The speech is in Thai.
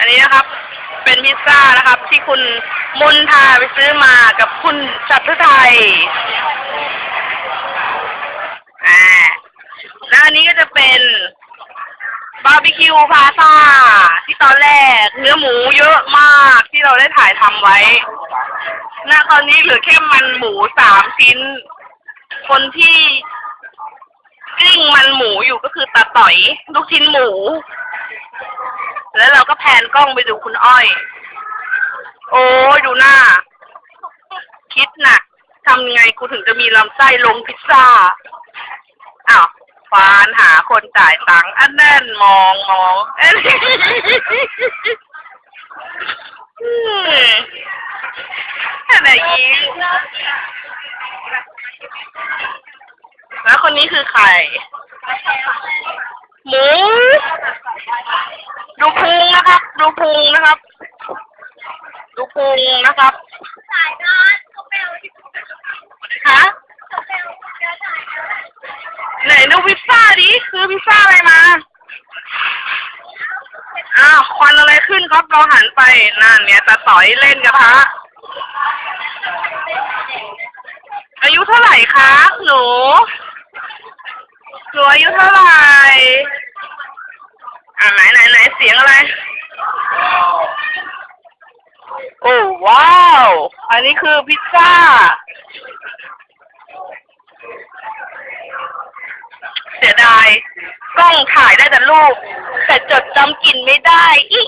อันนี้นะครับ เป็นพิซซ่านะครับ ที่คุณมนทาไปซื้อมากับคุณชัตรไทยอ่าแล้วอันนี้ก็จะเป็นบาร์บีคิวพาซ่าที่ตอนแรกเนื้อหมูเยอะมากที่เราได้ถ่ายทำไว้ณตอนนี้เหลือแค่มันหมูสามชิ้น คนที่กลิ้งมันหมูอยู่ก็คือตาต่อย ลูกชิ้นหมู แล้วเราก็แพนกล้องไปดูคุณอ้อย โอ้ยดูหน้า คิดหนักทำไงกูถึงจะมีลำไส้ลงพิซซ่า อ้าวฟานหาคนจ่ายตังค์อันนั่นมองมองอ้ยอืมอะไรยิงแล้วคนนี้คือใคร หมู ดูพุง นะครับดูพุงนะครับดูกพุงนะครับถ่ายนะเขาไปเอาที่ฮะเขาไปเอาเดี๋ยวถ่ายนะไหนดูพิซซ่าดิคือพิซซ่าอะไรมาอ้าวควันอะไรขึ้นครับเราหันไปนั่นเนี่ยตาต่อยเล่นกับพระอายุเท่าไหร่คะหนูหนูอายุเท่าไหร่อ่าไหนไหนไหนเสียงอะไร โอ้ ว้าว อันนี้คือพิซซ่า เสียดาย กล้องถ่ายได้แต่รูป แต่จดจำกลิ่นไม่ได้อี